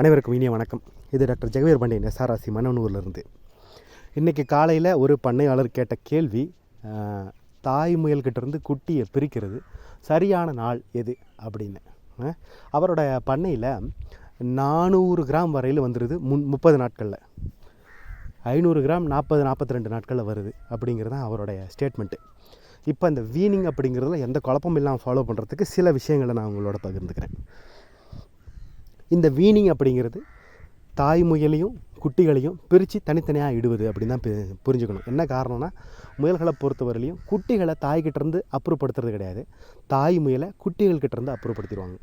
அனைவருக்கும் இனிய வணக்கம். இது டாக்டர் ஜெகவீர் பாண்டியன் எஸ்ஆர்ஆசி மன்னனூர்லேருந்து. இன்றைக்கி காலையில் ஒரு பண்ணையாளர் கேட்ட கேள்வி தாய் முயல்கிட்டேருந்து குட்டியை பிரிக்கிறது சரியான நாள் எது அப்படின்னு. அவரோட பண்ணையில் நானூறு கிராம் வரையில் வந்துடுது முன் முப்பது நாட்களில். ஐநூறு கிராம் நாற்பது நாற்பத்தி ரெண்டு நாட்களில் வருது அப்படிங்கிறது தான் அவருடைய ஸ்டேட்மெண்ட்டு இப்போ இந்த வீனிங் அப்படிங்கிறதுல எந்த குழப்பமும் இல்லாமல் ஃபாலோ பண்ணுறதுக்கு சில விஷயங்களை நான் உங்களோட பகிர்ந்துக்கிறேன். இந்த வீனிங் அப்படிங்கிறது தாய் முயலையும் குட்டிகளையும் பிரித்து தனித்தனியாக இடுவது அப்படின்னு தான் புரிஞ்சுக்கணும். என்ன காரணம்னா முயல்களை பொறுத்தவரையிலையும் குட்டிகளை தாய்கிட்டேருந்து அப்புறப்படுத்துறது கிடையாது. தாய் முயலை குட்டிகள்கிட்டேருந்து அப்புறப்படுத்திடுவாங்க.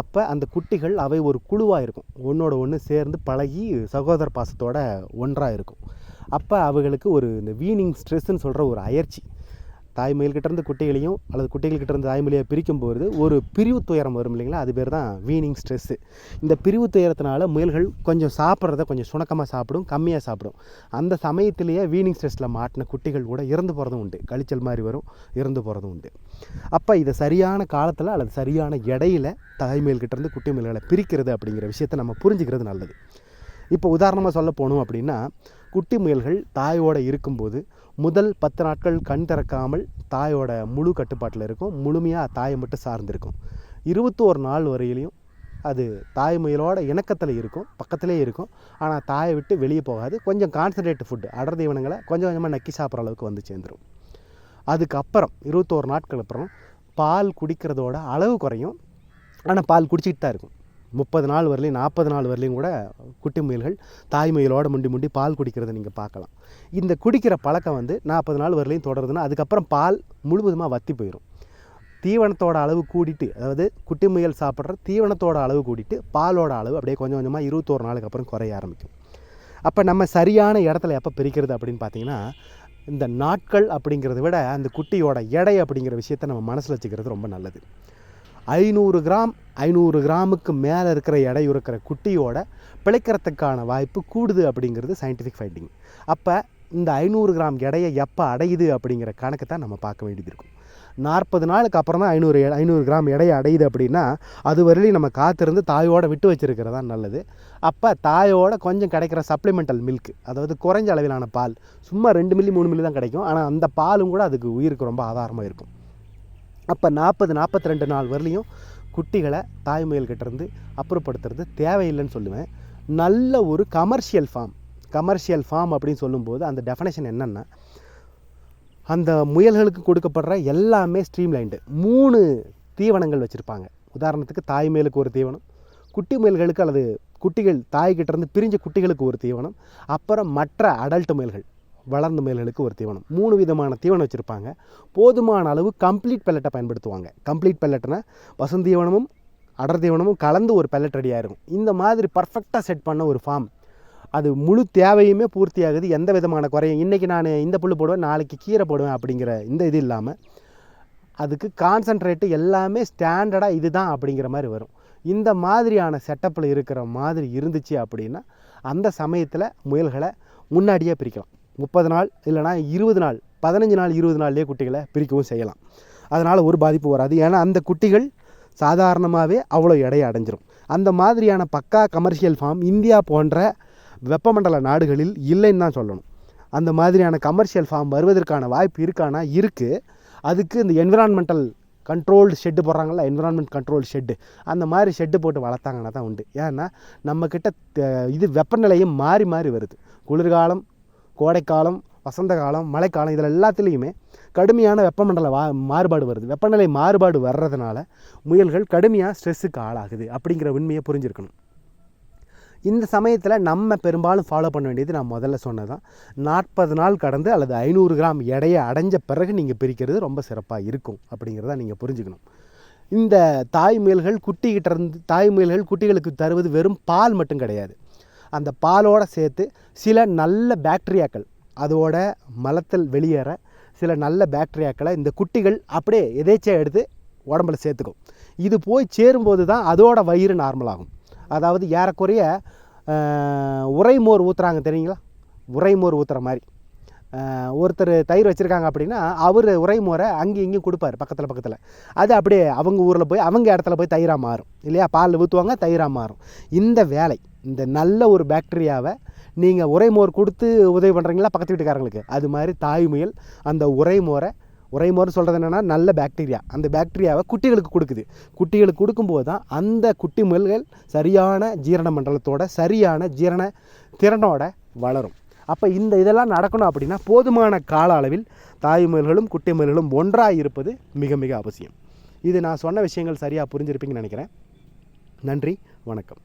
அப்போ அந்த குட்டிகள் அவை ஒரு குழுவாக இருக்கும். ஒன்றோட ஒன்று சேர்ந்து பழகி சகோதர பாசத்தோட ஒன்றாக இருக்கும். அப்போ அவைகளுக்கு ஒரு இந்த வீனிங் ஸ்ட்ரெஸ்ன்னு சொல்கிற ஒரு அயற்சி. தாய்மயல்கிட்டேருந்து குட்டிகளையும் அல்லது குட்டிகள்கிட்டேருந்து தாய் பிரிக்கும் பிரிக்கும்போது ஒரு பிரிவு துயரம் வரும் இல்லைங்களா? அது பேர் தான் வீனிங் ஸ்ட்ரெஸ்ஸு இந்த பிரிவு துயரத்தினால முயல்கள் கொஞ்சம் சாப்பிட்றத கொஞ்சம் சுணக்கமாக சாப்பிடும் கம்மியாக சாப்பிடும். அந்த சமயத்திலேயே வீனிங் ஸ்ட்ரெஸ்ஸில் மாட்டின குட்டிகள் கூட இறந்து போகிறதும் உண்டு. கழிச்சல் மாதிரி வரும் இறந்து போகிறதும் உண்டு. அப்போ இதை சரியான காலத்தில் அல்லது சரியான இடையில தாய் இருந்து குட்டி முயல்களை பிரிக்கிறது அப்படிங்கிற விஷயத்தை நம்ம புரிஞ்சுக்கிறது நல்லது. இப்போ உதாரணமாக சொல்ல போனோம் அப்படின்னா குட்டி முயல்கள் தாயோடு இருக்கும்போது முதல் பத்து நாட்கள் கண் திறக்காமல் தாயோட முழு கட்டுப்பாட்டில் இருக்கும். முழுமையாக தாயை மட்டும் சார்ந்திருக்கும். இருபத்தோரு நாள் வரையிலையும் அது தாய் முயலோட இணக்கத்தில் இருக்கும். பக்கத்திலே இருக்கும். ஆனால் தாயை விட்டு வெளியே போகாது. கொஞ்சம் கான்சன்ட்ரேட் ஃபுட்டு அடர் தீவனங்களை கொஞ்சம் கொஞ்சமாக நக்கி சாப்பிட்ற அளவுக்கு வந்து சேர்ந்துடும் அதுக்கப்புறம் இருபத்தோரு நாட்கள் அப்புறம் பால் குடிக்கிறதோட அளவு குறையும். ஆனால் பால் குடிச்சிக்கிட்டு தான் இருக்கும். முப்பது நாள் வரலையும் நாற்பது நாள் வரலையும் கூட குட்டி முயல்கள் தாய் முயலோட முண்டி முண்டி பால் குடிக்கிறத நீங்கள் பார்க்கலாம். இந்த குடிக்கிற பழக்கம் வந்து நாற்பது நாள் வரலையும் தொடருதுன்னா அதுக்கப்புறம் பால் முழுவதுமாக வத்தி போயிடும் தீவனத்தோட அளவு கூடிட்டு அதாவது குட்டி முயல் சாப்பிட்ற தீவனத்தோட அளவு கூடிட்டு பாலோட அளவு அப்படியே கொஞ்சம் கொஞ்சமாக இருபத்தோரு நாளுக்கு அப்புறம் குறைய ஆரம்பிக்கும். அப்போ நம்ம சரியான இடத்துல எப்போ பிரிக்கிறது அப்படின்னு பார்த்தீங்கன்னா இந்த நாட்கள் அப்படிங்கிறத விட அந்த குட்டியோட எடை அப்படிங்கிற விஷயத்த நம்ம மனசில் வச்சுக்கிறது ரொம்ப நல்லது. ஐநூறு கிராம் ஐநூறு கிராமுக்கு மேலே இருக்கிற எடை இருக்கிற குட்டியோட பிழைக்கிறதுக்கான வாய்ப்பு கூடுது அப்படிங்கிறது சயின்டிஃபிக் ஃபைண்டிங் அப்போ இந்த ஐநூறு கிராம் எடையை எப்போ அடையுது அப்படிங்கிற கணக்கு தான் நம்ம பார்க்க வேண்டியது இருக்கும். நாற்பது நாளுக்கு அப்புறம் தான் ஐநூறு எ- ஐநூறு கிராம் எடையை அடையுது அப்படின்னா அது வரையிலையும் நம்ம காத்திருந்து தாயோடு விட்டு வச்சிருக்கிறது தான் நல்லது. அப்போ தாயோட கொஞ்சம் கிடைக்கிற சப்ளிமெண்டல் மில்க் அதாவது குறைஞ்ச அளவிலான பால் சும்மா ரெண்டு மில்லி மூணு மில்லி தான் கிடைக்கும். ஆனால் அந்த பாலும் கூட அதுக்கு உயிருக்கு ரொம்ப ஆதாரமாக இருக்கும். அப்போ நாற்பது நாற்பத்தி ரெண்டு நாள் வரலையும் குட்டிகளை தாய்மையல்கிட்டேருந்து அப்புறப்படுத்துறது தேவையில்லைன்னு சொல்லுவேன். நல்ல ஒரு கமர்ஷியல் ஃபார்ம் கமர்ஷியல் ஃபார்ம் அப்படின்னு சொல்லும்போது அந்த டெஃபனேஷன் என்னென்னா அந்த முயல்களுக்கு கொடுக்கப்படுற எல்லாமே ஸ்ட்ரீம்லைண்டு மூணு தீவனங்கள் வச்சுருப்பாங்க. உதாரணத்துக்கு தாய் முயலுக்கு ஒரு தீவனம் குட்டி முயல்களுக்கு அல்லது குட்டிகள் தாய்கிட்டேருந்து பிரிஞ்ச குட்டிகளுக்கு ஒரு தீவனம் அப்புறம் மற்ற அடல்ட் முயல்கள். வளர்ந்த முயல்களுக்கு ஒரு தீவனம். மூணு விதமான தீவனம் வச்சுருப்பாங்க. போதுமான அளவு கம்ப்ளீட் பெல்லட்டை பயன்படுத்துவாங்க. கம்ப்ளீட் பெல்லட்னா வசந்தீவனமும் அடர் தீவனமும் கலந்து ஒரு பெல்லட் ரெடியாக இருக்கும் இந்த மாதிரி பர்ஃபெக்டாக செட் பண்ண ஒரு ஃபார்ம் அது முழு தேவையுமே பூர்த்தி ஆகுது எந்த விதமான குறையும் இன்றைக்கி நான் இந்த புல் போடுவேன் நாளைக்கு கீரை போடுவேன் அப்படிங்கிற இந்த இது இல்லாமல் அதுக்கு கான்சன்ட்ரேட்டு எல்லாமே ஸ்டாண்டர்டாக இதுதான் அப்படிங்கிற மாதிரி வரும். இந்த மாதிரியான செட்டப்பில் இருக்கிற மாதிரி இருந்துச்சு அப்படின்னா அந்த சமயத்தில் முயல்களை முன்னாடியே பிரிக்கலாம். முப்பது நாள் இல்லைனா இருபது நாள் பதினஞ்சு நாள் இருபது நாள்லேயே குட்டிகளை பிரிக்கவும் செய்யலாம். அதனால் ஒரு பாதிப்பு வராது. ஏன்னா அந்த குட்டிகள் சாதாரணமாகவே அவ்வளோ எடையை அடைஞ்சிரும். அந்த மாதிரியான பக்கா கமர்ஷியல் ஃபார்ம் இந்தியா போன்ற வெப்பமண்டல நாடுகளில் இல்லைன்னு தான் சொல்லணும். அந்த மாதிரியான கமர்ஷியல் ஃபார்ம் வருவதற்கான வாய்ப்பு இருக்கானா? இருக்குது அதுக்கு இந்த என்விரான்மெண்டல் கண்ட்ரோல்டு ஷெட்டு போடுறாங்கல்ல என்விரான்மெண்ட் கண்ட்ரோல் ஷெட்டு அந்த மாதிரி ஷெட்டு போட்டு வளர்த்தாங்கன்னா தான் உண்டு. ஏன்னா நம்மக்கிட்ட இது வெப்பநிலையும் மாறி மாறி வருது. குளிர்காலம் கோடைக்காலம் வசந்த காலம் மழைக்காலம் இதில் எல்லாத்துலேயுமே கடுமையான வெப்பமண்டல வா மாறுபாடு வருது. வெப்பநிலை மாறுபாடு வர்றதுனால முயல்கள் கடுமையாக ஸ்ட்ரெஸ்ஸுக்கு ஆளாகுது அப்படிங்கிற உண்மையை புரிஞ்சிருக்கணும். இந்த சமயத்தில் நம்ம பெரும்பாலும் ஃபாலோ பண்ண வேண்டியது நான் முதல்ல சொன்னது தான் நாற்பது நாள் கடந்து அல்லது ஐநூறு கிராம் எடையை அடைஞ்ச பிறகு நீங்கள் பிரிக்கிறது ரொம்ப சிறப்பாக இருக்கும் அப்படிங்கிறத நீங்கள் புரிஞ்சுக்கணும். இந்த தாய் முயல்கள் குட்டிகிட்ட இருந்து தாய் முயல்கள் குட்டிகளுக்கு தருவது வெறும் பால் மட்டும் கிடையாது. அந்த பாலோடு சேர்த்து சில நல்ல பாக்டீரியாக்கள் அதோட மலத்தில் வெளியேற சில நல்ல பாக்டீரியாக்களை இந்த குட்டிகள் அப்படியே எதேச்சியாக எடுத்து உடம்புல சேர்த்துக்கும். இது போய் சேரும்போது தான் அதோட வயிறு நார்மலாகும் அதாவது ஏறக்குறைய உரைமோர் ஊற்றுறாங்க தெரியுங்களா? உரைமோர் ஊற்றுற மாதிரி. ஒருத்தர் தயிர் வச்சுருக்காங்க அப்படின்னா அவர் உரைமுறை அங்கேயும் இங்கேயும் கொடுப்பாரு பக்கத்தில் பக்கத்தில். அது அப்படியே அவங்க ஊரில் போய் அவங்க இடத்துல போய் தயிராக மாறும். இல்லையா? பால் ஊற்றுவாங்க தயிராக மாறும். இந்த வேலை இந்த நல்ல ஒரு பாக்டீரியாவை நீங்கள் உரைமோர் கொடுத்து உதவி பண்ணுறீங்களா பக்கத்து வீட்டுக்காரங்களுக்கு? அது மாதிரி தாய்முயல் அந்த உரைமோரை உரைமோர்னு சொல்கிறது என்னென்னா நல்ல பாக்டீரியா அந்த பாக்டீரியாவை குட்டிகளுக்கு கொடுக்குது. குட்டிகளுக்கு கொடுக்கும்போது தான் அந்த குட்டி முயல்கள் சரியான ஜீரண மண்டலத்தோட சரியான ஜீரண திறனோட வளரும். அப்போ இந்த இதெல்லாம் நடக்கணும் அப்படின்னா போதுமான கால அளவில் தாய் முயல்களும் குட்டி முயல்களும் ஒன்றாக இருப்பது மிக மிக அவசியம். இது நான் சொன்ன விஷயங்கள் சரியாக புரிஞ்சிருப்பீங்கன்னு நினைக்கிறேன். நன்றி வணக்கம்.